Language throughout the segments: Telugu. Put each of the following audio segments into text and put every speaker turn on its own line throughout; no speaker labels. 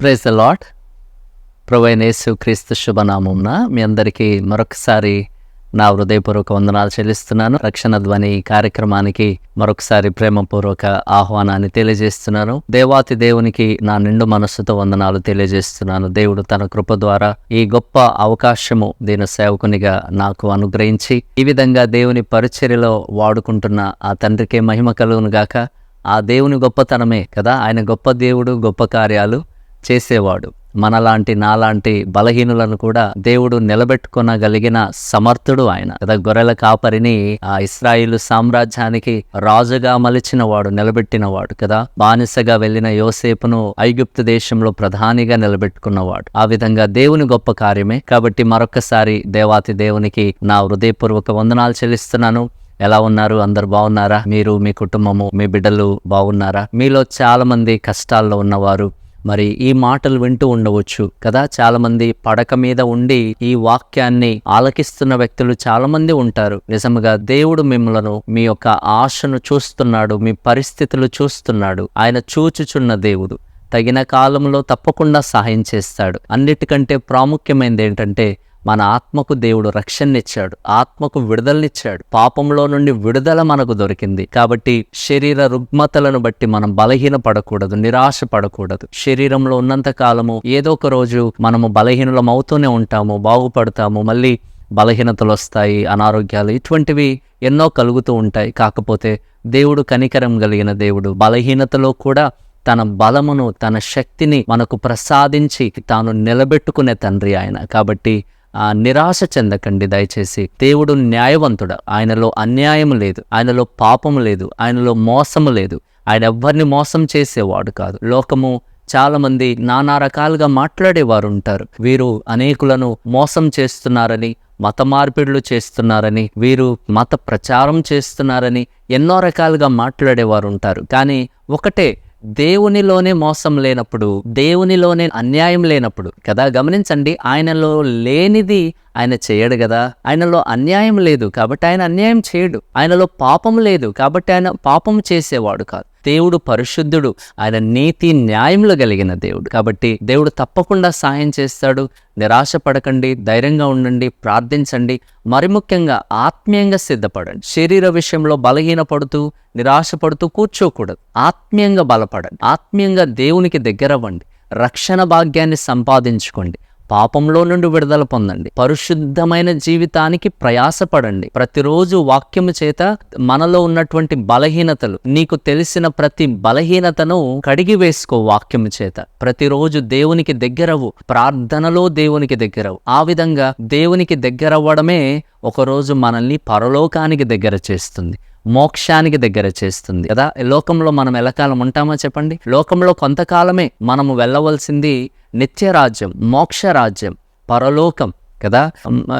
ప్రైజ్ ద లాట్ ప్రొవైనేసు క్రీస్తు శుభనామంన మీ అందరికీ మరొకసారి నా హృదయపూర్వక వందనాలు చెల్లిస్తున్నాను. రక్షణ ధ్వని కార్యక్రమానికి మరొకసారి ప్రేమపూర్వక ఆహ్వానాన్ని తెలియజేస్తున్నాను. దేవాతి దేవునికి నా నిండు మనస్సుతో వందనాలు తెలియజేస్తున్నాను. దేవుడు తన కృప ద్వారా ఈ గొప్ప అవకాశము దీని సేవకునిగా నాకు అనుగ్రహించి ఈ విధంగా దేవుని పరిచర్యలో వాడుకుంటున్న ఆ తండ్రికే మహిమ కలుగును గాక. ఆ దేవుని గొప్పతనమే కదా. ఆయన గొప్ప దేవుడు గొప్ప కార్యాలు. చేసేవాడు. మనలాంటి నాలాంటి బలహీనులను కూడా దేవుడు నిలబెట్టుకొనగలిగిన సమర్థుడు ఆయన. కదా గొర్రెల కాపరిని ఆ ఇస్రాయిలు సామ్రాజ్యానికి రాజుగా మలిచిన వాడు నిలబెట్టినవాడు కదా. బానిసగా వెళ్ళిన యోసేపును ఐగుప్తు దేశంలో ప్రధానిగా నిలబెట్టుకున్నవాడు. ఆ విధంగా దేవుని గొప్ప కార్యమే. కాబట్టి మరొకసారి దేవాతి దేవునికి నా హృదయపూర్వక వందనాలు చెల్లిస్తున్నాను. ఎలా ఉన్నారు? అందరు బాగున్నారా? మీరు మీ కుటుంబము మీ బిడ్డలు బాగున్నారా? మీలో చాలా మంది కష్టాల్లో ఉన్నవారు మరి ఈ మాటలు వింటూ ఉండవచ్చు కదా? చాలామంది పడక మీద ఉండి ఈ వాక్యాన్ని ఆలకిస్తున్న వ్యక్తులు చాలామంది ఉంటారు. నిజముగా దేవుడు మిమ్మలను మీ యొక్క ఆశను చూస్తున్నాడు మీ పరిస్థితులు చూస్తున్నాడు. ఆయన చూచుచున్న దేవుడు తగిన కాలంలో తప్పకుండా సహాయం చేస్తాడు. అన్నిటికంటే ప్రాముఖ్యమైనది ఏంటంటే మన ఆత్మకు దేవుడు రక్షణనిచ్చాడు ఆత్మకు విడుదలనిచ్చాడు. పాపంలో నుండి విడుదల మనకు దొరికింది. కాబట్టి శరీర రుగ్మతలను బట్టి మనం బలహీన పడకూడదు నిరాశ పడకూడదు శరీరంలో ఉన్నంత కాలము ఏదో ఒక రోజు మనము బలహీనులం అవుతూనే ఉంటాము బాగుపడతాము మళ్ళీ బలహీనతలు వస్తాయి అనారోగ్యాలు ఇటువంటివి ఎన్నో కలుగుతూ ఉంటాయి. కాకపోతే దేవుడు కనికరం కలిగిన దేవుడు బలహీనతలో కూడా తన బలమును తన శక్తిని మనకు ప్రసాదించి తాను నిలబెట్టుకునే తండ్రి ఆయన. కాబట్టి నిరాశ చెందకండి దయచేసి. దేవుడు న్యాయవంతుడు. ఆయనలో అన్యాయం లేదు. ఆయనలో పాపము లేదు. ఆయనలో మోసము లేదు. ఆయన ఎవ్వరిని మోసం చేసేవాడు కాదు. లోకము చాలామంది నానా రకాలుగా మాట్లాడేవారు ఉంటారు వీరు అనేకులను మోసం చేస్తున్నారని మత మార్పిడులు చేస్తున్నారని వీరు మత ప్రచారం చేస్తున్నారని ఎన్నో రకాలుగా మాట్లాడేవారు ఉంటారు కానీ ఒకటే దేవునిలోనే మోసం లేనప్పుడు దేవునిలోనే అన్యాయం లేనప్పుడు కదా? గమనించండి ఆయనలో లేనిది ఆయన చేయడు కదా? ఆయనలో అన్యాయం లేదు కాబట్టి ఆయన అన్యాయం చేయడు. ఆయనలో పాపం లేదు కాబట్టి ఆయన పాపం చేసేవాడు కాదు. దేవుడు పరిశుద్ధుడు. ఆయన నీతి న్యాయములు కలిగిన దేవుడు. కాబట్టి దేవుడు తప్పకుండా సాయం చేస్తాడు. నిరాశ పడకండి ధైర్యంగా ఉండండి ప్రార్థించండి. మరి ముఖ్యంగా ఆత్మీయంగా సిద్ధపడండి. శరీర విషయంలో బలహీనపడుతూ నిరాశపడుతూ కూర్చోకూడదు. ఆత్మీయంగా బలపడండి. ఆత్మీయంగా దేవునికి దగ్గరవ్వండి. రక్షణ భాగ్యాన్ని సంపాదించుకోండి. పాపంలో నుండి విడుదల పొందండి. పరిశుద్ధమైన జీవితానికి ప్రయాసపడండి. ప్రతిరోజు వాక్యము చేత మనలో ఉన్నటువంటి బలహీనతలు నీకు తెలిసిన ప్రతి బలహీనతను కడిగి వేసుకో వాక్యము చేత. ప్రతిరోజు దేవునికి దగ్గరవు ప్రార్థనలో దేవునికి దగ్గరవు. ఆ విధంగా దేవునికి దగ్గరవ్వడమే ఒకరోజు మనల్ని పరలోకానికి దగ్గర చేస్తుంది. మోక్షానికి దగ్గర చేస్తుంది. కదా? లోకంలో మనం ఎలకాలం ఉంటామా చెప్పండి. లోకంలో కొంతకాలమే మనము వెళ్ళవలసింది నిత్యరాజ్యం మోక్ష రాజ్యం పరలోకం కదా?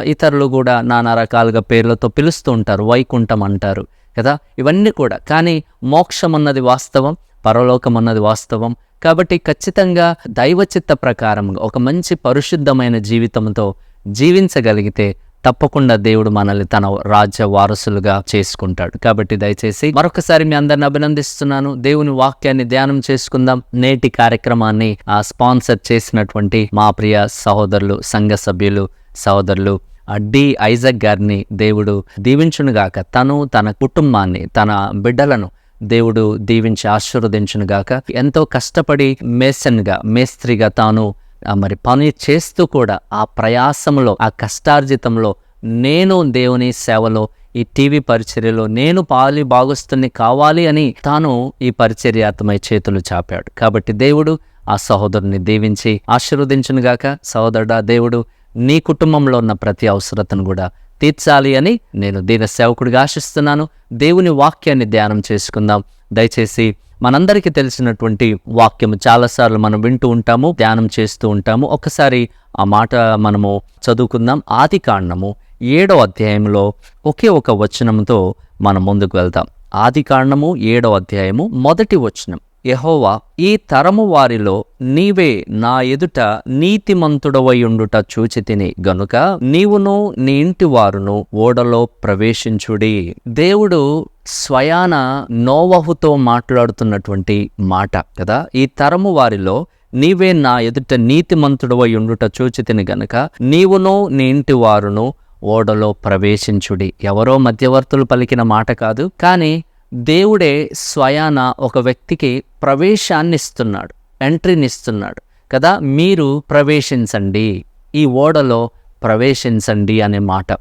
ఇతరులు కూడా నానా రకాలుగా పేర్లతో పిలుస్తూ ఉంటారు వైకుంఠం అంటారు కదా? ఇవన్నీ కూడా. కానీ మోక్షం అన్నది వాస్తవం పరలోకం అన్నది వాస్తవం. కాబట్టి ఖచ్చితంగా దైవచిత్త ప్రకారంగా ఒక మంచి పరిశుద్ధమైన జీవితంతో జీవించగలిగితే తప్పకుండా దేవుడు మనల్ని తన రాజ్య వారసులుగా చేసుకుంటాడు. కాబట్టి దయచేసి మరొకసారి మీ అందరిని అభినందిస్తున్నాను. దేవుని వాక్యాన్ని ధ్యానం చేసుకుందాం. నేటి కార్యక్రమాన్ని ఆ స్పాన్సర్ చేసినటువంటి మా ప్రియ సహోదరులు సంఘ సభ్యులు సహోదరులు ఆ డి ఐజక్ గారిని దేవుడు దీవించునుగాక. తను తన కుటుంబాన్ని తన బిడ్డలను దేవుడు దీవించి ఆశీర్వదించునుగాక. ఎంతో కష్టపడి మేసన్గా మేస్త్రిగా తాను మరి పని చేస్తూ కూడా ఆ ప్రయాసంలో ఆ కష్టార్జితంలో నేను దేవుని సేవలో ఈ టీవీ పరిచర్యలో నేను పాలి భాగస్తుని కావాలి అని తాను ఈ పరిచర్యాత్మై చేతులు చాపాడు. కాబట్టి దేవుడు ఆ సహోదరుని దీవించి ఆశీర్వదించునుగాక. సహోదరుడా దేవుడు నీ కుటుంబంలో ఉన్న ప్రతి అవసరతను కూడా తీర్చాలి అని నేను దీన సేవకుడిగా ఆశిస్తున్నాను. దేవుని వాక్యాన్ని ధ్యానం చేసుకుందాం. దయచేసి మనందరికీ తెలిసినటువంటి వాక్యము. చాలాసార్లు మనం వింటూ ఉంటాము ధ్యానం చేస్తూ ఉంటాము. ఒకసారి ఆ మాట మనము చదువుకుందాం. ఆది కాండము ఏడో అధ్యాయంలో ఒకే ఒక వచనంతో మనం ముందుకు వెళ్తాం ఆది కాండము ఏడో అధ్యాయము మొదటి వచనం. యహోవా ఈ తరము వారిలో నీవే నా ఎదుట నీతిమంతుడవయుండుట చూచి తిని. గనుక నీవును నీ ఇంటి వారును ఓడలో ప్రవేశించుడి. దేవుడు స్వయాన నోవహుతో మాట్లాడుతున్నటువంటి మాట కదా? ఈ తరము వారిలో నీవే నా ఎదుట నీతిమంతుడవై ఉండుట చూచితిని గనుక నీవును నీ ఇంటి వారును ఓడలో ప్రవేశించుడి. ఎవరో మధ్యవర్తులు పలికిన మాట కాదు కానీ దేవుడే స్వయాన ఒక వ్యక్తికి ప్రవేశాన్ని ఇస్తున్నాడు ఎంట్రీని ఇస్తున్నాడు కదా? మీరు ప్రవేశించండి. ఈ ఓడలో ప్రవేశించండి అనే మాట.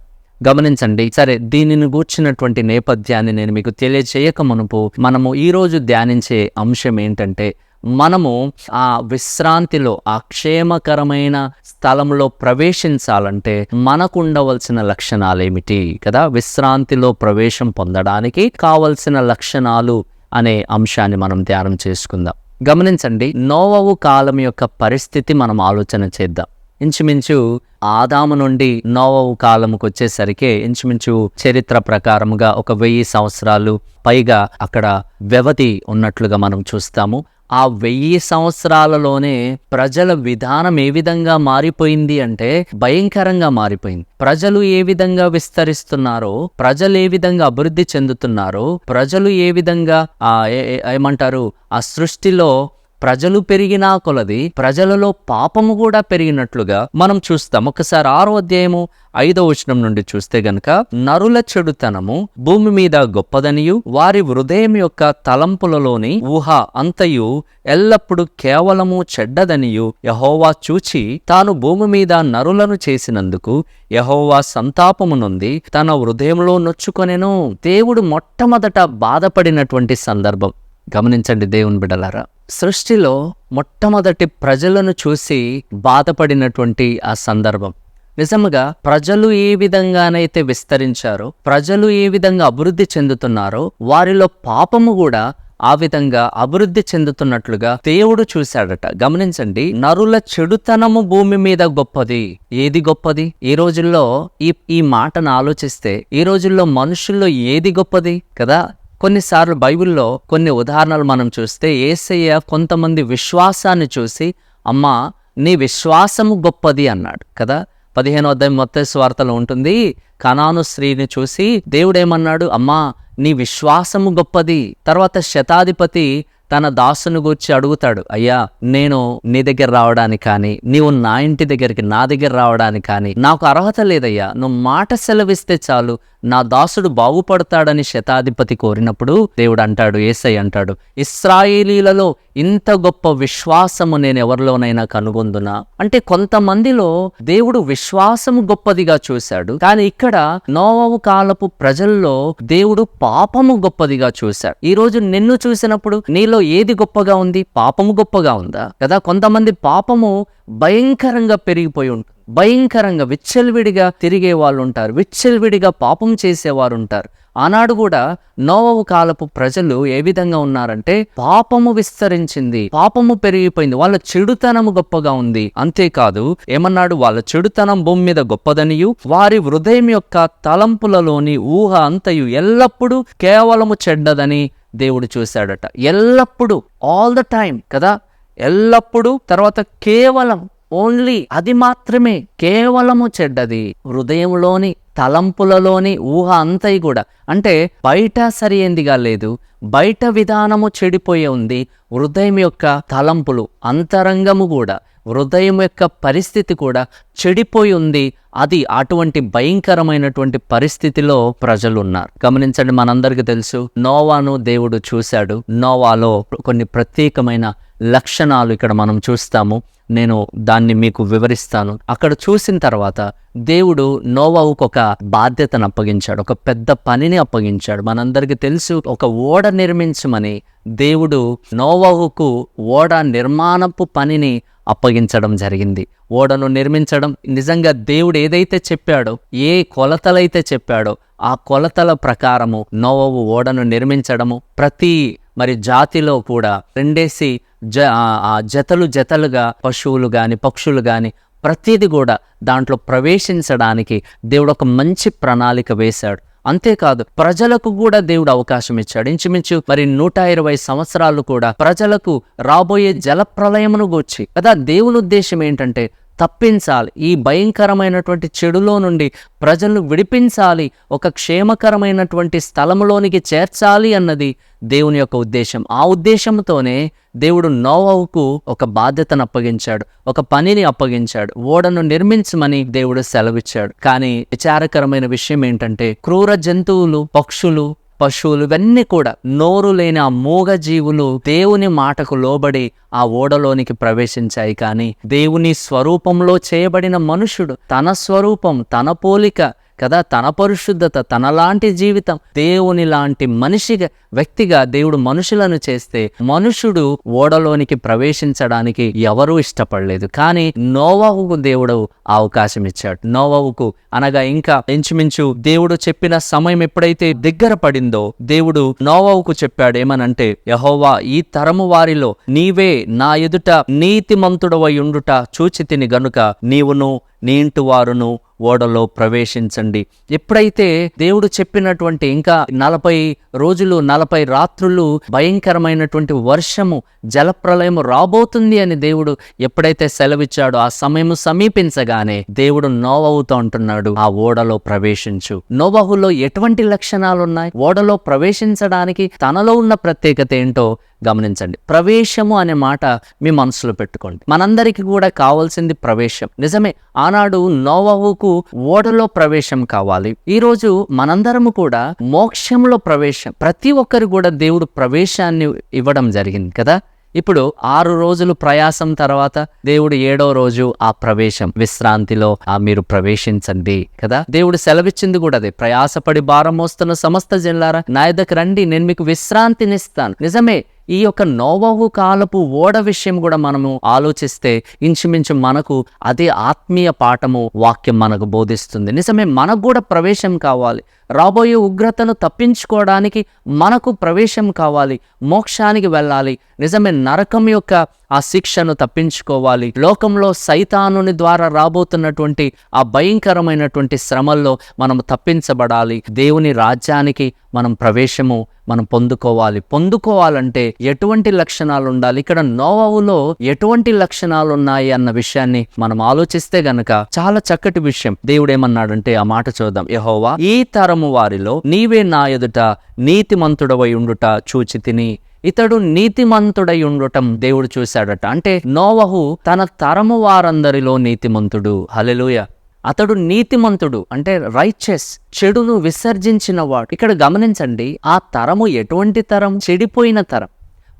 గమనించండి. సరే దీనిని గూర్చినటువంటి నేపథ్యాన్ని నేను మీకు తెలియచేయక మునుపు మనము ఈరోజు ధ్యానించే అంశం ఏంటంటే మనము ఆ విశ్రాంతిలో ఆ క్షేమకరమైన స్థలంలో ప్రవేశించాలంటే మనకు ఉండవలసిన లక్షణాలు ఏమిటి కదా? విశ్రాంతిలో ప్రవేశం పొందడానికి కావలసిన లక్షణాలు అనే అంశాన్ని మనం ధ్యానం చేసుకుందాం. గమనించండి నోవవు కాలం యొక్క పరిస్థితి మనం ఆలోచన చేద్దాం. ఇంచుమించు ఆదాము నుండి నోవవు కాలంకి వచ్చేసరికి ఇంచుమించు చరిత్ర ప్రకారముగా ఒక వెయ్యి సంవత్సరాలు పైగా అక్కడ వ్యవధి ఉన్నట్లుగా మనం చూస్తాము. ఆ వెయ్యి సంవత్సరాలలోనే ప్రజల విధానం ఏ విధంగా మారిపోయింది అంటే భయంకరంగా మారిపోయింది. ప్రజలు ఏ విధంగా విస్తరిస్తున్నారో ప్రజలు ఏ విధంగా అభివృద్ధి చెందుతున్నారో ప్రజలు ఏ విధంగా ఏ- ఏమంటారు? ఆ సృష్టిలో ప్రజలు పెరిగినా కొలది ప్రజలలో పాపము కూడా పెరిగినట్లుగా మనం చూస్తాం. ఒకసారి ఆరో అధ్యాయము ఐదో వచనం నుండి చూస్తే గనక నరుల చెడుతనము భూమి మీద గొప్పదనియు వారి హృదయం యొక్క తలంపులలోని ఊహ అంతయు ఎల్లప్పుడూ కేవలము చెడ్డదనియు యహోవా చూచి తాను భూమి మీద నరులను చేసినందుకు యహోవా సంతాపము నుండి తన హృదయంలో నొచ్చుకొనెను. దేవుడు మొట్టమొదట బాధపడినటువంటి సందర్భం. గమనించండి దేవుని బిడలారా సృష్టిలో మొట్టమొదటి ప్రజలను చూసి బాధపడినటువంటి ఆ సందర్భం. నిజముగా ప్రజలు ఏ విధంగానైతే విస్తరించారో ప్రజలు ఏ విధంగా అభివృద్ధి చెందుతున్నారో వారిలో పాపము కూడా ఆ విధంగా అభివృద్ధి చెందుతున్నట్లుగా దేవుడు చూశాడట. గమనించండి నరుల చెడుతనము భూమి మీద గొప్పది. ఏది గొప్పది? ఈ రోజుల్లో ఈ ఈ మాటను ఆలోచిస్తే ఈ రోజుల్లో మనుషుల్లో ఏది గొప్పది కదా? కొన్నిసార్లు బైబిల్లో కొన్ని ఉదాహరణలు మనం చూస్తే ఏసయ్య కొంతమంది విశ్వాసాన్ని చూసి అమ్మా నీ విశ్వాసము గొప్పది అన్నాడు కదా? పదిహేనో అధ్యాయం మొత్త స్వార్థలో ఉంటుంది కనాను స్త్రీని చూసి దేవుడేమన్నాడు? అమ్మా నీ విశ్వాసము గొప్పది. తర్వాత శతాధిపతి తన దాసును గురించి అడుగుతాడు అయ్యా నేను నీ దగ్గర రావడానికి కానీ నీవు నా ఇంటి దగ్గరికి నా దగ్గర రావడానికి కానీ నాకు అర్హత లేదయ్యా. నువ్వు మాట సెలవిస్తే చాలు. నా దాసుడు బాగుపడతాడని శతాధిపతి కోరినప్పుడు దేవుడు అంటాడు ఏసై అంటాడు ఇస్రాయేలీలలో ఇంత గొప్ప విశ్వాసము నేను ఎవరిలోనైనా కనుగొందునా? అంటే కొంతమందిలో దేవుడు విశ్వాసము గొప్పదిగా చూశాడు కానీ ఇక్కడ నోవవు కాలపు ప్రజల్లో దేవుడు పాపము గొప్పదిగా చూశాడు. ఈ రోజు నిన్ను చూసినప్పుడు నీలో ఏది గొప్పగా ఉంది? పాపము గొప్పగా ఉందా? కదా కొంతమంది పాపము భయంకరంగా పెరిగిపోయి ఉంటుంది భయంకరంగా విచ్చలవిడిగా తిరిగే వాళ్ళు ఉంటారు విచ్చలవిడిగా పాపం చేసేవారు ఉంటారు ఆనాడు కూడా నోవవు కాలపు ప్రజలు ఏ విధంగా ఉన్నారంటే పాపము విస్తరించింది పాపము పెరిగిపోయింది వాళ్ళ చెడుతనము గొప్పగా ఉంది. అంతేకాదు ఏమన్నాడు? వాళ్ళ చెడుతనం భూమి మీద గొప్పదనియు వారి హృదయం యొక్క తలంపులలోని ఊహ అంతయు ఎల్లప్పుడూ కేవలము చెడ్డదని దేవుడు చూశాడట. ఎల్లప్పుడూ ఆల్ ద టైం కదా? ఎల్లప్పుడూ తర్వాత కేవలం ఓన్లీ అది మాత్రమే కేవలము చెడ్డది. హృదయంలోని తలంపులలోని ఊహ అంతయి కూడా. అంటే బయట సరైందిగా లేదు బయట విధానము చెడిపోయి ఉంది హృదయం యొక్క తలంపులు అంతరంగము కూడా హృదయం యొక్క పరిస్థితి కూడా చెడిపోయి ఉంది. అది అటువంటి భయంకరమైనటువంటి పరిస్థితిలో ప్రజలు ఉన్నారు గమనించండి మనందరికీ తెలుసు నోవాను దేవుడు చూశాడు. నోవాలో కొన్ని ప్రత్యేకమైన లక్షణాలు ఇక్కడ మనం చూస్తాము. నేను దాన్ని మీకు వివరిస్తాను. అక్కడ చూసిన తర్వాత దేవుడు నోవావుకు ఒక బాధ్యతను అప్పగించాడు ఒక పెద్ద పనిని అప్పగించాడు. మనందరికీ తెలుసు ఒక ఓడ నిర్మించమని దేవుడు నోవహుకు ఓడ నిర్మాణపు పనిని అప్పగించడం జరిగింది. ఓడను నిర్మించడం నిజంగా దేవుడు ఏదైతే చెప్పాడో ఏ కొలతలైతే చెప్పాడో ఆ కొలతల ప్రకారము నోవవు ఓడను నిర్మించడము ప్రతి మరి జాతిలో కూడా రెండేసి జ ఆ జతలు జతలుగా పశువులు గాని పక్షులు గాని ప్రతిది కూడా దాంట్లో ప్రవేశించడానికి దేవుడు ఒక మంచి ప్రణాళిక వేశాడు. అంతేకాదు ప్రజలకు కూడా దేవుడు అవకాశం ఇచ్చాడు. ఇంచుమించు మరి నూట ఇరవై సంవత్సరాలు కూడా ప్రజలకు రాబోయే జల ప్రళయమును గూర్చి కదా దేవుని ఉద్దేశం ఏంటంటే తప్పించాలి. ఈ భయంకరమైనటువంటి చెడులో నుండి ప్రజలను విడిపించాలి. ఒక క్షేమకరమైనటువంటి స్థలంలోనికి చేర్చాలి అన్నది దేవుని యొక్క ఉద్దేశం. ఆ ఉద్దేశంతోనే దేవుడు నోవవుకు ఒక బాధ్యతను అప్పగించాడు. ఒక పనిని అప్పగించాడు. ఓడను నిర్మించమని దేవుడు సెలవిచ్చాడు. కానీ విచారకరమైన విషయం ఏంటంటే క్రూర జంతువులు పక్షులు పశువులు ఇవన్నీ కూడా నోరు లేని ఆ మూగ జీవులు దేవుని మాటకు లోబడి ఆ ఓడలోనికి ప్రవేశించాయి కానీ దేవుని స్వరూపంలో చేయబడిన మనుషుడు తన స్వరూపం తన పోలిక కదా? తన పరిశుద్ధత తనలాంటి జీవితం దేవుని లాంటి మనిషిగా వ్యక్తిగా దేవుడు మనుషులను చేస్తే మనుషుడు ఓడలోనికి ప్రవేశించడానికి ఎవరూ ఇష్టపడలేదు. కానీ నోవాహుకు దేవుడు అవకాశం ఇచ్చాడు. నోవాహుకు అనగా ఇంకా ఇంచుమించు దేవుడు చెప్పిన సమయం ఎప్పుడైతే దగ్గర పడిందో దేవుడు నోవాహుకు చెప్పాడు ఏమనంటే యహోవా ఈ తరము వారిలో నీవే నా ఎదుట నీతిమంతుడవై ఉండుట చూచితిని గనుక నీవును నీ ఇంటి వారును ఓడలో ప్రవేశించండి. ఎప్పుడైతే దేవుడు చెప్పినటువంటి ఇంకా నలభై రోజులు నలభై రాత్రులు భయంకరమైనటువంటి వర్షము జలప్రలయం రాబోతుంది అని దేవుడు ఎప్పుడైతే సెలవిచ్చాడో ఆ సమయము సమీపించగానే దేవుడు నోవవుతూ అంటున్నాడు ఆ ఓడలో ప్రవేశించు. నోవహులో ఎటువంటి లక్షణాలు ఉన్నాయి ఓడలో ప్రవేశించడానికి తనలో ఉన్న ప్రత్యేకత ఏంటో గమనించండి. ప్రవేశము అనే మాట మీ మనసులో పెట్టుకోండి. మనందరికీ కూడా కావాల్సింది ప్రవేశం. నిజమే ఆనాడు నోవహుకు ఓడలో ప్రవేశం కావాలి. ఈరోజు మనందరము కూడా మోక్షంలో ప్రవేశం. ప్రతి ఒక్కరు కూడా దేవుడు ప్రవేశాన్ని ఇవ్వడం జరిగింది కదా? ఇప్పుడు ఆరు రోజులు ప్రయాసం తర్వాత దేవుడు ఏడో రోజు ఆ ప్రవేశం. విశ్రాంతిలో ఆ మీరు ప్రవేశించండి కదా? దేవుడు సెలవిచ్చింది కూడా అదే. ప్రయాసపడి భారం మోస్తున్న సమస్త జిల్లారా నా రండి. నేను మీకు విశ్రాంతినిస్తాను. నిజమే ఈ యొక్క నోవహు కాలపు ఓడ విషయం కూడా మనము ఆలోచిస్తే ఇంచుమించు మనకు అదే ఆత్మీయ పాఠము వాక్యం మనకు బోధిస్తుంది. నిజమే మనకు కూడా ప్రవేశం కావాలి. రాబోయే ఉగ్రతను తప్పించుకోవడానికి మనకు ప్రవేశం కావాలి. మోక్షానికి వెళ్ళాలి. నిజమే నరకం యొక్క ఆ శిక్షను తప్పించుకోవాలి. లోకంలో సైతానుని ద్వారా రాబోతున్నటువంటి ఆ భయంకరమైనటువంటి శ్రమల్లో మనం తప్పించబడాలి. దేవుని రాజ్యానికి మనం ప్రవేశము మనం పొందుకోవాలి. పొందుకోవాలంటే ఎటువంటి లక్షణాలు ఉండాలి ఇక్కడ నోవవులో ఎటువంటి లక్షణాలు ఉన్నాయి అన్న విషయాన్ని మనం ఆలోచిస్తే గనక చాలా చక్కటి విషయం దేవుడు ఏమన్నాడంటే ఆ మాట చూద్దాం. యహోవా ఈ తరము వారిలో నీవే నా ఎదుట నీతిమంతుడవై ఉండుట చూచి తిని ఇతడు నీతిమంతుడై ఉండటం దేవుడు చూశాడట. అంటే నోవహు తన తరము వారందరిలో నీతిమంతుడు. హలెలుయ అతడు నీతిమంతుడు అంటే రైచెస్ చెడును విసర్జించిన వాడు. ఇక్కడ గమనించండి ఆ తరము ఎటువంటి తరం? చెడిపోయిన తరం.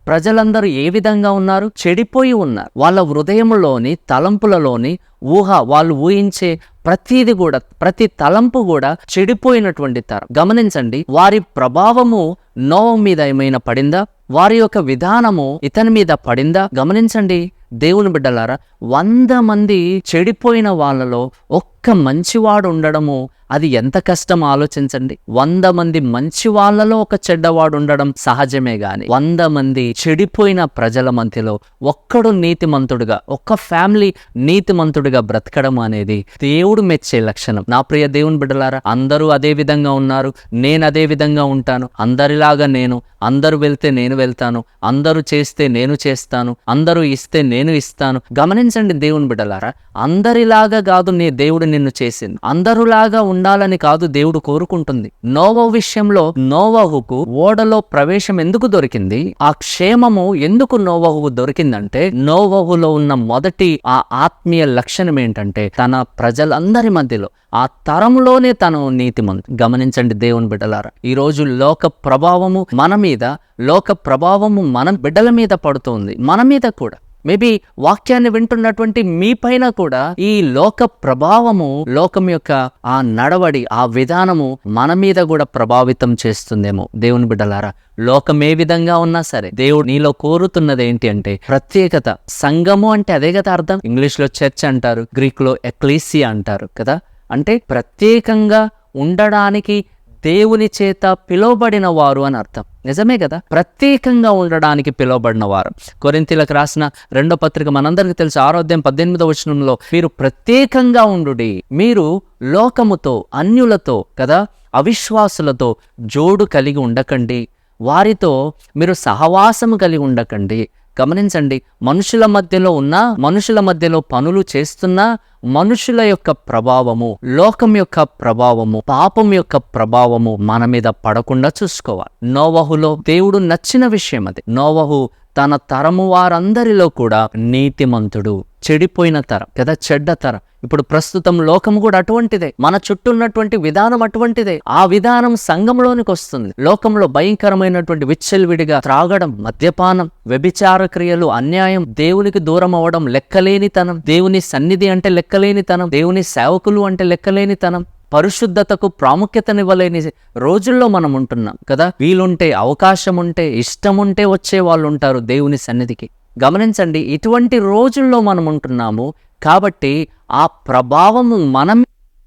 ప్రజలందరూ ఏ విధంగా ఉన్నారు? చెడిపోయి ఉన్నారు. వాళ్ళ హృదయంలోని తలంపులలోని ఊహ వాళ్ళు ఊహించే ప్రతిది కూడా ప్రతి తలంపు కూడా చెడిపోయినటువంటి తరం. గమనించండి వారి ప్రభావము నోవ మీద ఏమైనా పడిందా? వారి యొక్క విధానము ఇతని మీద పడిందా? గమనించండి దేవుని బిడ్డలారా వంద మంది చెడిపోయిన వాళ్ళలో ఒక్క మంచివాడు ఉండడము అది ఎంత కష్టం ఆలోచించండి. వంద మంది మంచి వాళ్ళలో ఒక చెడ్డవాడు ఉండడం సహజమే గాని వంద మంది చెడిపోయిన ప్రజల మధ్యలో ఒక్కడు నీతిమంతుడుగా ఒక్క ఫ్యామిలీ నీతిమంతుడిగా బ్రతకడం అనేది దేవుడు మెచ్చే లక్షణం. నా ప్రియ దేవుని బిడ్డలారా అందరూ అదే విధంగా ఉన్నారు నేను అదే విధంగా ఉంటాను. అందరిలాగా నేను అందరూ వెళ్తే నేను వెళ్తాను అందరూ చేస్తే నేను చేస్తాను అందరూ ఇస్తే నేను ఇస్తాను. గమనించండి దేవుని బిడ్డలారా అందరిలాగా కాదు నీ దేవుడు నిన్ను చేసింది. అందరులాగా ఉండాలని కాదు దేవుడు కోరుకుంటుంది. నోవో విషయంలో నోవహుకు ఓడలో ప్రవేశం ఎందుకు దొరికింది? ఆ క్షేమము ఎందుకు నోవహుకు దొరికిందంటే నోవహులో ఉన్న మొదటి ఆ ఆత్మీయ లక్షణం ఏంటంటే తన ప్రజలందరి మధ్యలో ఆ తరంలోనే తను నీతిమంతు గమనించండి దేవుని బిడ్డలారా ఈ రోజు లోక ప్రభావము మన మీద లోక ప్రభావము మన బిడ్డల మీద పడుతుంది. మన మీద కూడా. మేబీ వాక్యాన్ని వింటున్నటువంటి మీ పైన కూడా ఈ లోక ప్రభావము లోకం యొక్క ఆ నడవడి ఆ విధానము మన మీద కూడా ప్రభావితం చేస్తుందేమో. దేవుని బిడ్డలారా లోకం ఏ విధంగా ఉన్నా సరే దేవుడు నీలో కోరుతున్నది ఏంటి అంటే ప్రత్యేకత. సంఘము అంటే అదే కదా అర్థం. ఇంగ్లీష్లో చర్చ్ అంటారు గ్రీక్లో ఎక్లీసియా అంటారు కదా. అంటే ప్రత్యేకంగా ఉండడానికి దేవుని చేత పిలువబడిన వారు అని అర్థం. నిజమే కదా? ప్రత్యేకంగా ఉండడానికి పిలువబడిన వారు. కొరింతీలకు రాసిన రెండో పత్రిక మనందరికీ తెలుసు. ఆరోగ్యం పద్దెనిమిదవ వచనంలో మీరు ప్రత్యేకంగా ఉండుడి. మీరు లోకముతో అన్యులతో కదా అవిశ్వాసులతో జోడు కలిగి ఉండకండి. వారితో మీరు సహవాసము కలిగి ఉండకండి. గమనించండి. మనుషుల మధ్యలో ఉన్న మనుషుల మధ్యలో పనులు చేస్తున్న మనుషుల యొక్క ప్రభావము లోకం యొక్క ప్రభావము పాపం యొక్క ప్రభావము మన మీద పడకుండా చూసుకోవాలి. నోవహులో దేవుడు నచ్చిన విషయం అది. నోవహు తన తరము వారందరిలో కూడా నీతిమంతుడు చెడిపోయిన తరం కదా చెడ్డ తరం. ఇప్పుడు ప్రస్తుతం లోకం కూడా అటువంటిదే. మన చుట్టూ ఉన్నటువంటి విధానం అటువంటిదే. ఆ విధానం సంఘంలోనికి వస్తుంది. లోకంలో భయంకరమైనటువంటి విచ్చలవిడిగా త్రాగడం మద్యపానం వ్యభిచార క్రియలు అన్యాయం దేవునికి దూరం అవడం లెక్కలేనితనం. దేవుని సన్నిధి అంటే లెక్కలేనితనం. దేవుని సేవకులు అంటే లెక్కలేనితనం. పరిశుద్ధతకు ప్రాముఖ్యతనివ్వలేని రోజుల్లో మనం ఉంటున్నాం కదా? వీలుంటే అవకాశం ఉంటే ఇష్టం ఉంటే వచ్చే వాళ్ళు ఉంటారు దేవుని సన్నిధికి. గమనించండి ఇటువంటి రోజుల్లో మనం ఉంటున్నాము కాబట్టి ఆ ప్రభావము మనం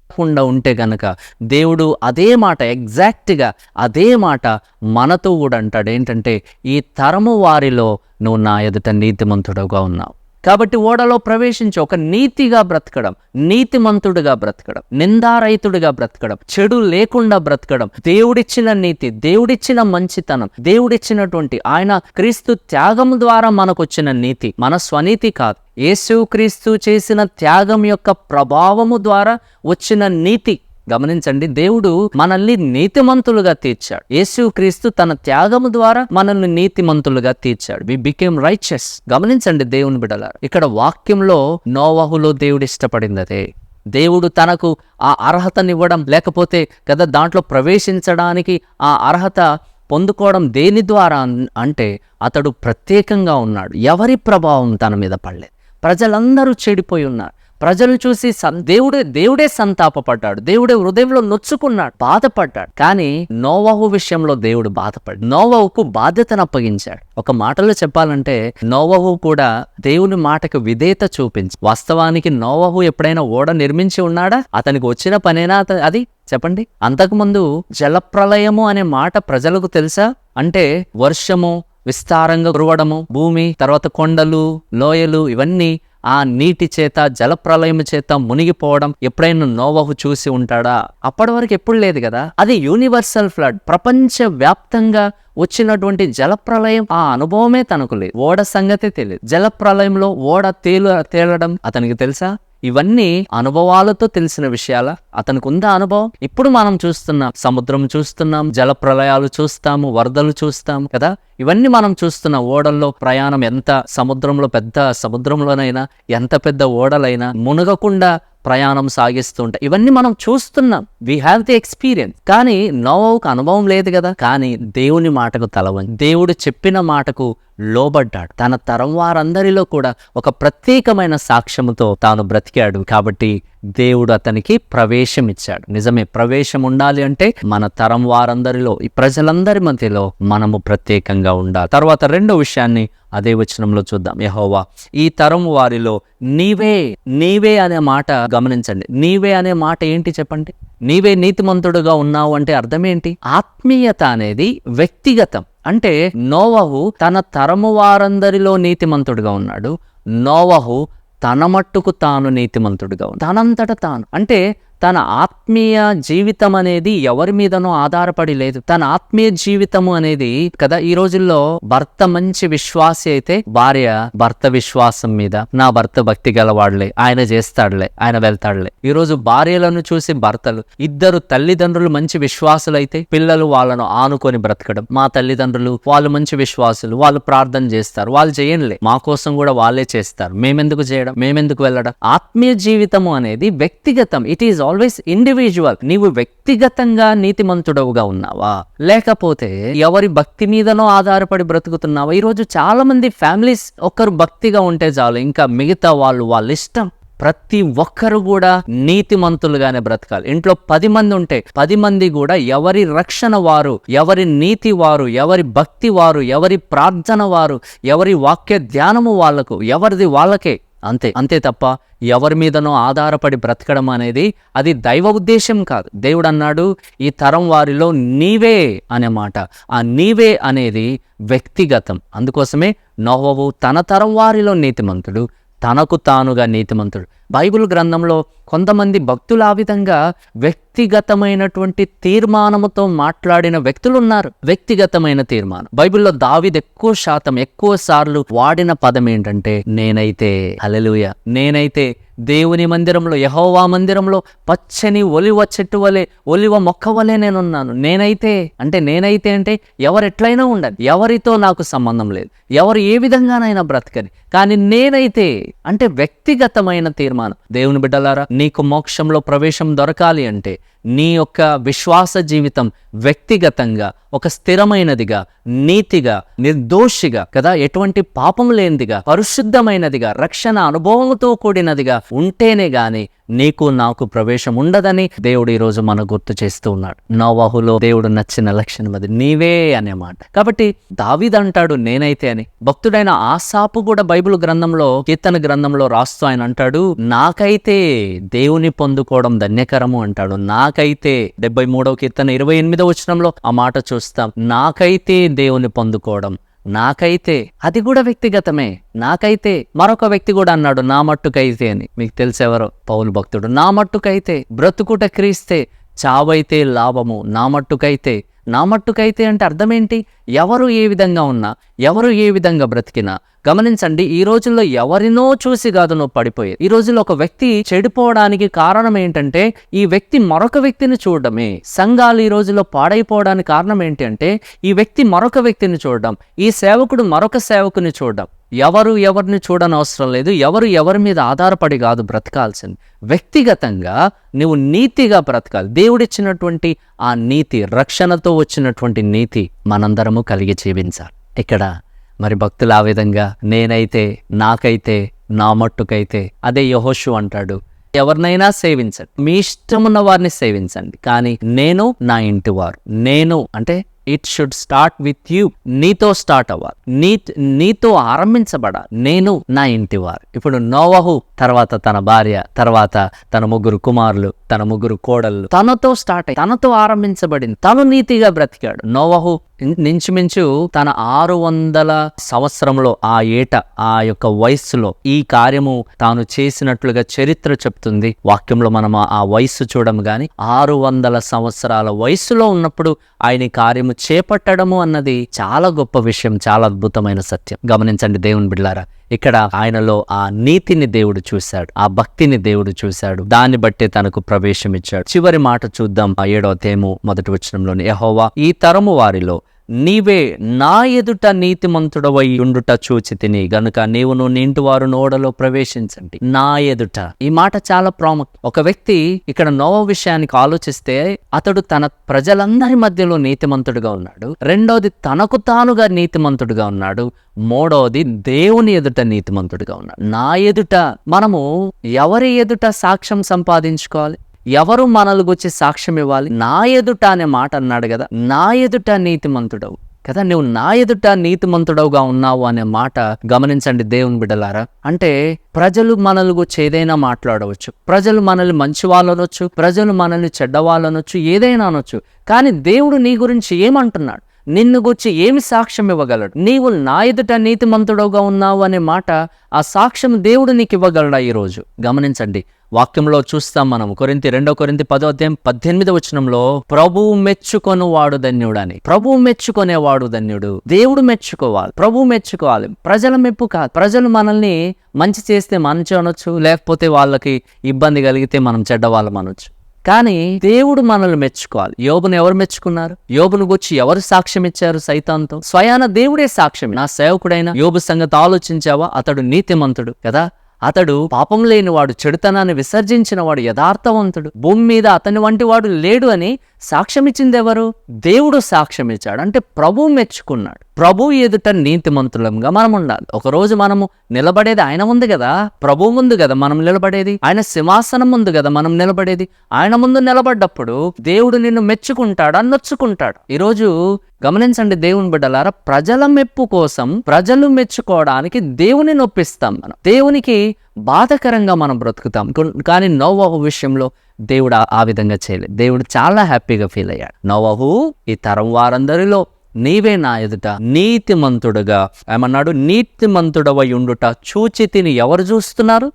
కాకుండా ఉంటే గనక దేవుడు అదే మాట ఎగ్జాక్ట్గా అదే మాట మనతో కూడా అంటాడు. ఏంటంటే ఈ తరము వారిలో నువ్వు నా ఎదుట నీతిమంతుడుగా ఉన్నావు. కాబట్టి ఓడలో ప్రవేశించి ఒక నీతిగా బ్రతకడం నీతిమంతుడిగా బ్రతకడం నిందారహితుడిగా బ్రతకడం చెడు లేకుండా బ్రతకడం దేవుడిచ్చిన నీతి దేవుడిచ్చిన మంచితనం దేవుడిచ్చినటువంటి ఆయన క్రీస్తు త్యాగం ద్వారా మనకొచ్చిన నీతి మన స్వనీతి కాదు. యేసు క్రీస్తు చేసిన త్యాగం యొక్క ప్రభావము ద్వారా వచ్చిన నీతి గమనించండి దేవుడు మనల్ని నీతిమంతులుగా తీర్చాడు. యేసు క్రీస్తు తన త్యాగము ద్వారా మనల్ని నీతిమంతులుగా తీర్చాడు. వి బికేమ్ రైచస్ గమనించండి దేవుని బిడలారు ఇక్కడ వాక్యంలో నోవహులో దేవుడు ఇష్టపడింది అదే దేవుడు తనకు ఆ అర్హతనివ్వడం లేకపోతే కదా దాంట్లో ప్రవేశించడానికి ఆ అర్హత పొందుకోవడం దేని ద్వారా అన్- అంటే అతడు ప్రత్యేకంగా ఉన్నాడు. ఎవరి ప్రభావం తన మీద పడలేదు. ప్రజలందరూ చెడిపోయి ఉన్నారు. ప్రజలు చూసి దేవుడే దేవుడే సంతాపపడ్డాడు. దేవుడే హృదయంలో నొచ్చుకున్నాడు బాధపడ్డాడు. కానీ నోవహు విషయంలో దేవుడు బాధపడ్డు నోవహుకు బాధ్యతను అప్పగించాడు. ఒక మాటలో చెప్పాలంటే నోవహు కూడా దేవుని మాటకు విధేయత చూపించి వాస్తవానికి నోవహు ఎప్పుడైనా ఓడ నిర్మించి ఉన్నాడా? అతనికి వచ్చిన పనేనా అది? చెప్పండి. అంతకుముందు జలప్రలయము అనే మాట ప్రజలకు తెలుసా? అంటే వర్షము విస్తారంగా కురవడము భూమి తర్వాత కొండలు లోయలు ఇవన్నీ ఆ నీటి చేత జలప్రలయం చేత మునిగిపోవడం ఎప్పుడైనా నోవహు చూసి ఉంటాడా? అప్పటి వరకు ఎప్పుడు లేదు కదా? అది యూనివర్సల్ ఫ్లడ్. ప్రపంచ వ్యాప్తంగా వచ్చినటువంటి జలప్రలయం ఆ అనుభవమే తనకు లేదు. ఓడ సంగతే తెలియదు. జలప్రలయంలో ఓడ తేలు తేలడం అతనికి తెలుసా? ఇవన్నీ అనుభవాలతో తెలిసిన విషయాల? అతనికి ఉందా అనుభవం? ఇప్పుడు మనం చూస్తున్నాం సముద్రం చూస్తున్నాం జల ప్రళయాలు చూస్తాము వరదలు చూస్తాం కదా? ఇవన్నీ మనం చూస్తున్న ఓడల్లో ప్రయాణం ఎంత? సముద్రంలో పెద్ద సముద్రంలోనైనా ఎంత పెద్ద ఓడలైనా మునగకుండా ప్రయాణం సాగిస్తుంటాయి ఇవన్నీ మనం చూస్తున్నాం వీ హ్యావ్ ది ఎక్స్పీరియన్స్ కానీ నోవకు అనుభవం లేదు కదా. కానీ దేవుని మాటకు తలవని దేవుడు చెప్పిన మాటకు లోబడ్డాడు. తన తరం వారందరిలో కూడా ఒక ప్రత్యేకమైన సాక్ష్యముతో తాను బ్రతికాడు. కాబట్టి దేవుడు అతనికి ప్రవేశం ఇచ్చాడు. నిజమే ప్రవేశం ఉండాలి అంటే మన తరం వారందరిలో ఈ ప్రజలందరి మధ్యలో మనము ప్రత్యేకంగా ఉండాలి. తర్వాత రెండో విషయాన్ని అదే వచనంలో చూద్దాం. యహోవా ఈ తరం వారిలో నీవే నీవే అనే మాట గమనించండి. నీవే అనే మాట ఏంటి చెప్పండి? నీవే నీతిమంతుడుగా ఉన్నావు అంటే అర్థం ఏంటి ఆత్మీయత అనేది వ్యక్తిగతం. అంటే నోవహు తన తరము వారందరిలో నీతిమంతుడుగా ఉన్నాడు. నోవహు తన మట్టుకు తాను నీతిమంతుడుగా తనంతట తాను. అంటే తన ఆత్మీయ జీవితం అనేది ఎవరి మీదనో ఆధారపడి లేదు. తన ఆత్మీయ జీవితము అనేది కదా ఈ రోజుల్లో భర్త మంచి విశ్వాసి అయితే భార్య భర్త విశ్వాసం మీద. నా భర్త భక్తి గలవాడులే ఆయన చేస్తాడులే ఆయన వెళ్తాడులే. ఈ రోజు భార్యలను చూసి భర్తలు ఇద్దరు తల్లిదండ్రులు మంచి విశ్వాసులైతే పిల్లలు వాళ్ళను ఆనుకొని బ్రతకడం. మా తల్లిదండ్రులు వాళ్ళు మంచి విశ్వాసులు వాళ్ళు ప్రార్థన చేస్తారు వాళ్ళు చేయనులే. మా కోసం కూడా వాళ్ళే చేస్తారు. మేమెందుకు చేయడం మేమెందుకు వెళ్ళడం? ఆత్మీయ జీవితము అనేది వ్యక్తిగతం. ఇట్ ఈస్ ఆల్వేస్ ఇండివిజువల్ నీవు వ్యక్తిగతంగా నీతిమంతుడవుగా ఉన్నావా? లేకపోతే ఎవరి భక్తి మీదనో ఆధారపడి బ్రతుకుతున్నావా? ఈరోజు చాలా మంది ఫ్యామిలీస్ ఒక్కరు భక్తిగా ఉంటే చాలు ఇంకా మిగతా వాళ్ళు వాళ్ళ ఇష్టం. ప్రతి ఒక్కరు కూడా నీతిమంతులుగానే బ్రతకాలి. ఇంట్లో పది మంది ఉంటే పది మంది కూడా ఎవరి రక్షణ వారు ఎవరి నీతి వారు ఎవరి భక్తి వారు ఎవరి ప్రార్థన వారు ఎవరి వాక్య ధ్యానము వాళ్ళకు ఎవరిది వాళ్ళకే. అంతే అంతే తప్ప ఎవరి మీదనో ఆధారపడి బ్రతకడం అనేది అది దైవ ఉద్దేశం కాదు. దేవుడు అన్నాడు ఈ తరం వారిలో నీవే అనే మాట. ఆ నీవే అనేది వ్యక్తిగతం. అందుకోసమే నోవవు తన తరం వారిలో నీతిమంతుడు తనకు తానుగా నీతిమంతుడు. బైబిల్ గ్రంథంలో కొంతమంది భక్తులు ఆ విధంగా వ్యక్తిగతమైనటువంటి తీర్మానముతో మాట్లాడిన వ్యక్తులు ఉన్నారు వ్యక్తిగతమైన తీర్మానం. బైబిల్లో దావిద్ ఎక్కువ శాతం ఎక్కువ సార్లు వాడిన పదం ఏంటంటే నేనైతే హలలుయ నేనైతే దేవుని మందిరంలో యహోవా మందిరంలో పచ్చని ఒలివ చెట్టు వలె ఒలివ మొక్క వలె నేనున్నాను. నేనైతే అంటే నేనైతే అంటే ఎవరు ఎట్లయినా ఉండాలి ఎవరితో నాకు సంబంధం లేదు. ఎవరు ఏ విధంగానైనా బ్రతకని. కానీ నేనైతే అంటే వ్యక్తిగతమైన తీర్మానం. దేవుని బిడ్డలారా నీకు మోక్షంలో ప్రవేశం దొరకాలి అంటే నీ యొక్క విశ్వాస జీవితం వ్యక్తిగతంగా ఒక స్థిరమైనదిగా నీతిగా నిర్దోషిగా కదా ఎటువంటి పాపం లేనిదిగా పరిశుద్ధమైనదిగా రక్షణ అనుభవంతో కూడినదిగా ఉంటేనే గాని నీకు నాకు ప్రవేశం ఉండదని దేవుడు ఈ రోజు మనకు గుర్తు చేస్తూ ఉన్నాడు. నోవాహులో దేవుడు నచ్చిన లక్షణం అది నీవే అనే మాట. కాబట్టి దావిదంటాడు నేనైతే అని. భక్తుడైన ఆసాపు కూడా బైబిల్ గ్రంథంలో కీర్తన గ్రంథంలో రాస్తూ ఆయన అంటాడు నాకైతే దేవుని పొందుకోవడం ధన్యకరము అంటాడు. నాకైతే డెబ్బై మూడవ కీర్తన ఇరవై ఎనిమిదో వచనంలో ఆ మాట చూస్తాం. నాకైతే దేవుని పొందుకోవడం. నాకైతే. అది కూడా వ్యక్తిగతమే. నాకైతే. మరొక వ్యక్తి కూడా అన్నాడు నా మట్టుకైతే అని. మీకు తెలిసేవరో? పౌలు భక్తుడు. నా మట్టుకైతే. బ్రతుకుట క్రీస్తే చావైతే లాభము. నా మట్టుకైతే నా మట్టుకైతే అంటే అర్థం ఏంటి ఎవరు ఏ విధంగా ఉన్నా ఎవరు ఏ విధంగా బ్రతికినా గమనించండి ఈ రోజుల్లో ఎవరినో చూసి కాదు నువ్వు పడిపోయేది. ఈ రోజుల్లో ఒక వ్యక్తి చెడిపోవడానికి కారణం ఏంటంటే ఈ వ్యక్తి మరొక వ్యక్తిని చూడడమే. సంఘాలు ఈ రోజుల్లో పాడైపోవడానికి కారణం ఏంటి అంటే ఈ వ్యక్తి మరొక వ్యక్తిని చూడడం ఈ సేవకుడు మరొక సేవకుని చూడడం. ఎవరు ఎవరిని చూడని అవసరం లేదు. ఎవరు ఎవరి మీద ఆధారపడి కాదు బ్రతకాల్సింది. వ్యక్తిగతంగా నువ్వు నీతిగా బ్రతకాలి. దేవుడిచ్చినటువంటి ఆ నీతి రక్షణతో వచ్చినటువంటి నీతి మనందరము కలిగి జీవించాలి. ఇక్కడ మరి భక్తులు ఆ విధంగా నేనైతే నాకైతే నా మట్టుకైతే అదే యహోషు అంటాడు. ఎవరినైనా సేవించండి. మీ ఇష్టమున్న వారిని సేవించండి. కానీ నేను నా ఇంటి వారు నేను అంటే it should start with you నీతో స్టార్ట్ అవ్వాలి. నీ నీతో ఆరంభించబడాలి నేను నా ఇంటి వారు. ఇప్పుడు నోవహు తర్వాత తన భార్య తర్వాత తన ముగ్గురు కుమారులు. తన ముగ్గురు కోడళ్ళు. తనతో స్టార్ట్ అయ్యి తనతో ఆరంభించబడింది. తను నీతిగా బ్రతికాడు. నోవహు నించుమించు తన ఆరు వందల సంవత్సరంలో ఆ ఏట ఆ యొక్క వయస్సులో ఈ కార్యము తాను చేసినట్లుగా చరిత్ర చెప్తుంది. వాక్యంలో మనం ఆ- వయస్సు చూడము గాని ఆరు వందల సంవత్సరాల వయస్సులో ఉన్నప్పుడు ఆయన కార్యము చేపట్టడము అన్నది చాలా గొప్ప విషయం చాలా అద్భుతమైన సత్యం. గమనించండి దేవుని బిడ్లారా ఇక్కడ ఆయనలో ఆ నీతిని దేవుడు చూశాడు ఆ భక్తిని దేవుడు చూశాడు. దాన్ని బట్టే తనకు ప్రవేశం ఇచ్చాడు చివరి మాట చూద్దాం ఆ ఏడవ తేము మొదటి వచనంలోని యహోవా ఈ తరము వారిలో నీవే నా ఎదుట నీతిమంతుడవై ఉండుట చూచి తిని. గనుక నీవును నీ ఇంటి వారు నోడలో ప్రవేశించండి. నా ఎదుట. ఈ మాట చాలా ప్రాముఖ్యం. ఒక వ్యక్తి ఇక్కడ నోవ విషయానికి ఆలోచిస్తే అతడు తన ప్రజలందరి మధ్యలో నీతిమంతుడుగా ఉన్నాడు. రెండోది తనకు తానుగా నీతిమంతుడుగా ఉన్నాడు. మూడవది దేవుని ఎదుట నీతిమంతుడుగా ఉన్నాడు. నా ఎదుట మనము ఎవరి ఎదుట సాక్ష్యం సంపాదించుకోవాలి? ఎవరు మనల్ని గురించి సాక్ష్యం ఇవ్వాలి? నా ఎదుట అనే మాట అన్నాడు కదా నా ఎదుట నీతిమంతుడవు. కదా నువ్వు నా ఎదుట నీతిమంతుడవుగా ఉన్నావు అనే మాట గమనించండి దేవుని బిడ్డలారా. అంటే ప్రజలు మనల్ని గురించి ఏదైనా మాట్లాడవచ్చు. ప్రజలు మనల్ని మంచి వాళ్ళు అనొచ్చు ప్రజలు మనల్ని చెడ్డ అనొచ్చు ఏదైనా అనొచ్చు. కానీ దేవుడు నీ గురించి ఏమంటున్నాడు? నిన్ను గుర్చి ఏమి సాక్ష్యం ఇవ్వగలడు? నీవు నా ఎదుట నీతిమంతుడవుగా ఉన్నావు అనే మాట ఆ సాక్ష్యం దేవుడు నీకు ఇవ్వగలడా ఈరోజు? గమనించండి. వాక్యంలో చూస్తాం మనం. కొరింతి రెండో కొరింతి పదో అధ్యాయం పద్దెనిమిది వచనంలో ప్రభువు మెచ్చుకొను వాడు ధన్యుడని. ప్రభువు మెచ్చుకొనేవాడు ధన్యుడు. దేవుడు మెచ్చుకోవాలి. ప్రభువు మెచ్చుకోవాలి. ప్రజల మెప్పు కాదు. ప్రజలు మనల్ని మంచి చేస్తే మంచి అనొచ్చు లేకపోతే వాళ్ళకి ఇబ్బంది కలిగితే మనం చెడ్డవాళ్ళం అనొచ్చు కానీ దేవుడు మనల్ని మెచ్చుకోవాలి. యోబును ఎవరు మెచ్చుకున్నారు? యోబును గురించి ఎవరు సాక్ష్యం ఇచ్చారు సైతాంతో స్వయాన దేవుడే సాక్ష్యం. నా సేవకుడైన యోబు సంగతి ఆలోచించావా? అతడు నీతిమంతుడు కదా? అతడు పాపం లేనివాడు చెడుతనాన్ని విసర్జించిన వాడు యథార్థవంతుడు. భూమి మీద అతని వంటి వాడు లేడు అని సాక్ష్యమిచ్చింది ఎవరు దేవుడు సాక్ష్యమిచ్చాడు. అంటే ప్రభు మెచ్చుకున్నాడు. ప్రభు ఎదుట నీతిమంతులంగా మనం ఉండాలి ఒకరోజు మనము నిలబడేది ఆయన ముందు కదా? ప్రభు ముందు కదా మనం నిలబడేది? ఆయన సింహాసనం ముందు కదా మనం నిలబడేది? ఆయన ముందు నిలబడ్డప్పుడు దేవుడు నిన్ను మెచ్చుకుంటాడు నొచ్చుకుంటాడు ఈరోజు గమనించండి దేవుని బిడ్డలారా ప్రజల మెప్పు కోసం ప్రజలు మెచ్చుకోవడానికి దేవుని నొప్పిస్తాం మనం. దేవునికి బాధకరంగా మనం బ్రతుకుతాం. కానీ నోవాహు విషయంలో దేవుడు ఆ- విధంగా చేయలేదు దేవుడు చాలా హ్యాపీగా ఫీల్ అయ్యాడు. నోవహు ఈ తరం వారందరిలో నీవే నా ఎదుట నీతిమంతుడుగా ఏమన్నాడు? నీతిమంతుడవై ఉండుట చూచి తిని ఎవరు చూస్తున్నారు?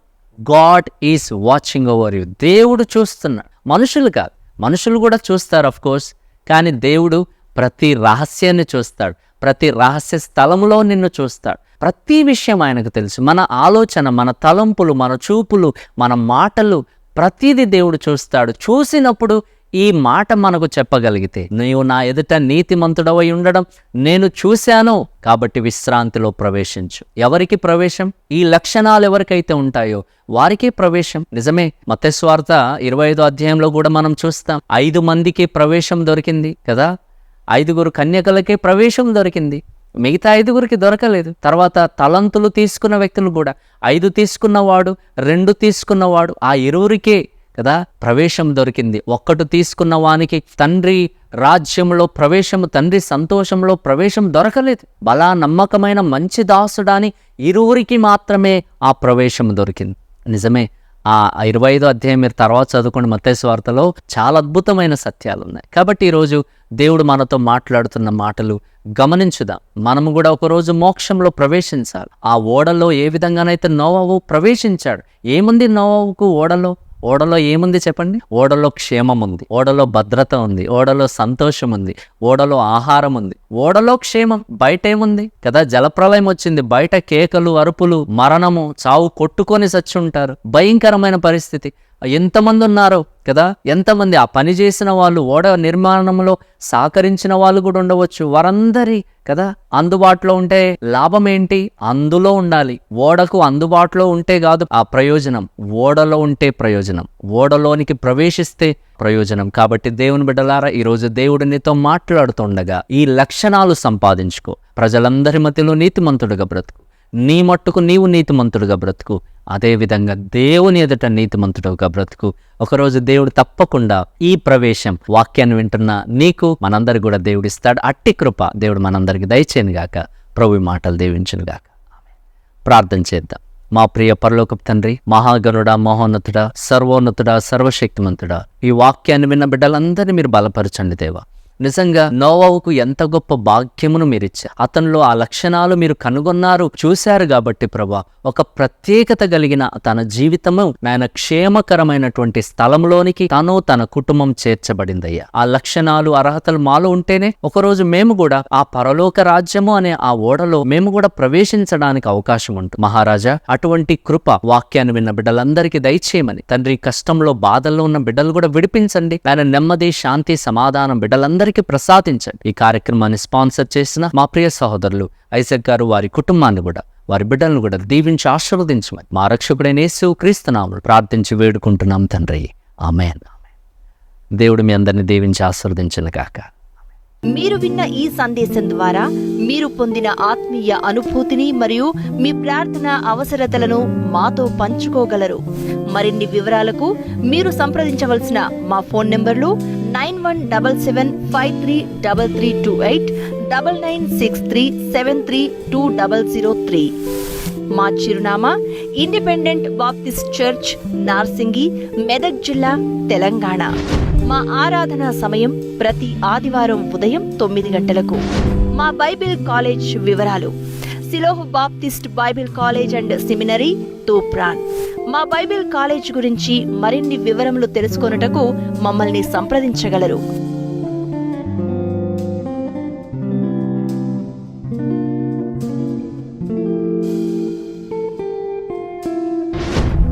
God is watching over you. దేవుడు చూస్తున్నాడు. మనుషులు కాదు. మనుషులు కూడా చూస్తారు అఫ్ కోర్స్. కానీ దేవుడు ప్రతి రహస్యాన్ని చూస్తాడు. ప్రతి రహస్య స్థలంలో నిన్ను చూస్తాడు. ప్రతి విషయం ఆయనకు తెలుసు. మన ఆలోచన మన తలంపులు మన చూపులు మన మాటలు ప్రతిదీ దేవుడు చూస్తాడు. చూసినప్పుడు ఈ మాట మనకు చెప్పగలిగితే నీవు నా ఎదుట నీతిమంతుడవై ఉండడం నేను చూశాను కాబట్టి విశ్రాంతిలో ప్రవేశించు. ఎవరికి ప్రవేశం? ఈ లక్షణాలు ఎవరికైతే ఉంటాయో వారికే ప్రవేశం. నిజమే మతస్వార్త ఇరవై ఐదో అధ్యాయంలో కూడా మనం చూస్తాం. ఐదు మందికి ప్రవేశం దొరికింది కదా? ఐదుగురు కన్యకలకే ప్రవేశం దొరికింది. మిగతా ఐదుగురికి దొరకలేదు. తర్వాత తలంతులు తీసుకున్న వ్యక్తులు కూడా. ఐదు తీసుకున్నవాడు రెండు తీసుకున్నవాడు ఆ ఇరువురికే కదా ప్రవేశం దొరికింది. ఒక్కటి తీసుకున్న వానికి తండ్రి రాజ్యంలో ప్రవేశము తండ్రి సంతోషంలో ప్రవేశం దొరకలేదు. బలా నమ్మకమైన మంచి దాసుడాని ఇరువురికి మాత్రమే ఆ ప్రవేశం దొరికింది. నిజమే ఆ ఇరవై ఐదో అధ్యాయం మీరు తర్వాత చదువుకుని మత్స్య వార్తలో చాలా అద్భుతమైన సత్యాలు ఉన్నాయి కాబట్టి ఈరోజు దేవుడు మనతో మాట్లాడుతున్న మాటలు గమనించుదాం. మనము కూడా ఒకరోజు మోక్షంలో ప్రవేశించాలి. ఆ ఓడలో ఏ విధంగానైతే నోవావు ప్రవేశించాడు ఏముంది నోవావుకు ఓడలో? ఓడలో ఏముంది చెప్పండి? ఓడలో క్షేమం ఉంది. ఓడలో భద్రత ఉంది. ఓడలో సంతోషం ఉంది. ఓడలో ఆహారం ఉంది. ఓడలో క్షేమం. బయట ఏముంది? కదా జలప్రలయం వచ్చింది. బయట కేకలు అరుపులు మరణము చావు కొట్టుకొని సచ్చి ఉంటారు భయంకరమైన పరిస్థితి. ఎంతమంది ఉన్నారో కదా? ఎంతమంది ఆ పని చేసిన వాళ్ళు ఓడ నిర్మాణంలో సహకరించిన వాళ్ళు కూడా ఉండవచ్చు. వారందరి కదా? అందుబాటులో ఉంటే లాభం ఏంటి? అందులో ఉండాలి. ఓడకు అందుబాటులో ఉంటే కాదు ఆ ప్రయోజనం. ఓడలో ఉంటే ప్రయోజనం. ఓడలోనికి ప్రవేశిస్తే ప్రయోజనం. కాబట్టి దేవుని బిడ్డలారా ఈరోజు దేవుడు నీతో మాట్లాడుతుండగా ఈ లక్షణాలు సంపాదించుకో. ప్రజలందరి మధ్యలో నీతిమంతుడుగా బ్రతుకు. నీ మట్టుకు నీవు నీతిమంతుడుగా బ్రతుకు. అదేవిధంగా దేవుని ఎదుట నీతిమంతుడుగా బ్రతుకు. ఒకరోజు దేవుడు తప్పకుండా ఈ ప్రవేశం వాక్యాన్ని వింటున్న నీకు మనందరికి కూడా దేవుడు ఇస్తాడు అట్టి కృప దేవుడు మనందరికి దయచేను గాక. ప్రభు మాటలు దీవించును గాక. ప్రార్థన చేద్దాం. మా ప్రియ పరలోకపు తండ్రి మహాగరుడా మహోన్నతుడా సర్వోన్నతుడా సర్వశక్తిమంతుడా ఈ వాక్యాన్ని విన్న బిడ్డలందరినీ మీరు బలపరచండి దేవా. నిజంగా నోవావుకు ఎంత గొప్ప భాగ్యమును మీరిచ్చారు అతనిలో ఆ లక్షణాలు మీరు కనుగొన్నారు చూశారు కాబట్టి ప్రభా. ఒక ప్రత్యేకత కలిగిన తన జీవితము ఆయన క్షేమకరమైనటువంటి స్థలంలోనికి తను తన కుటుంబం చేర్చబడిందయ్యా. ఆ లక్షణాలు అర్హతలు మాలో ఉంటేనే ఒకరోజు మేము కూడా ఆ పరలోక రాజ్యము అనే ఆ ఓడలో మేము కూడా ప్రవేశించడానికి అవకాశం ఉంటుంది మహారాజా అటువంటి కృప వాక్యాన్ని విన్న బిడ్డలందరికీ దయచేయమని. తండ్రి కష్టంలో బాధల్లో ఉన్న బిడ్డలు కూడా విడిపించండి. ఆయన నెమ్మది శాంతి సమాధానం బిడ్డలందరికీ ప్రసాదించండి. ఈ కార్యక్రమాన్ని స్పాన్సర్ చేసిన మా ప్రియ సహోదరులు ఐజక్ గారు వారి కుటుంబాన్ని కూడా వారి బిడ్డలను కూడా దీవించి ఆశీర్వదించమని మా రక్షకుడైన యేసు క్రీస్తునాములు ప్రార్థించి వేడుకుంటున్నాం తండ్రి. ఆమెన్. దేవుడు మీ అందరిని దీవించి ఆశీర్వదించిన కాక
మీరు విన్న ఈ సందేశం ద్వారా మీరు పొందిన ఆత్మీయ అనుభూతిని మరియు మీ ప్రార్థన అవసరతలను మాతో పంచుకోగలరు. మరిన్ని వివరాలకు మీరు సంప్రదించవలసిన మా ఫోన్ నెంబర్లు nine one double seven five three double three two eight double nine six three seven three two double zero three. మా చిరునామా independent Baptist church Narsingi Medak జిల్లా తెలంగాణ. మా ఆరాధన సమయం ప్రతి ఆదివారం ఉదయం తొమ్మిది గంటలకు. మా బైబిల్ కాలేజ్ వివరాలు. Shiloh Baptist Bible college and seminary Toopran. మా బైబిల్ కాలేజ్ గురించి మరిన్ని వివరములు తెలుసుకొనుటకు మమ్మల్ని సంప్రదించగలరు.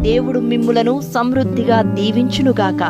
దేవుడు మిమ్ములను సమృద్ధిగా దీవించునుగాక.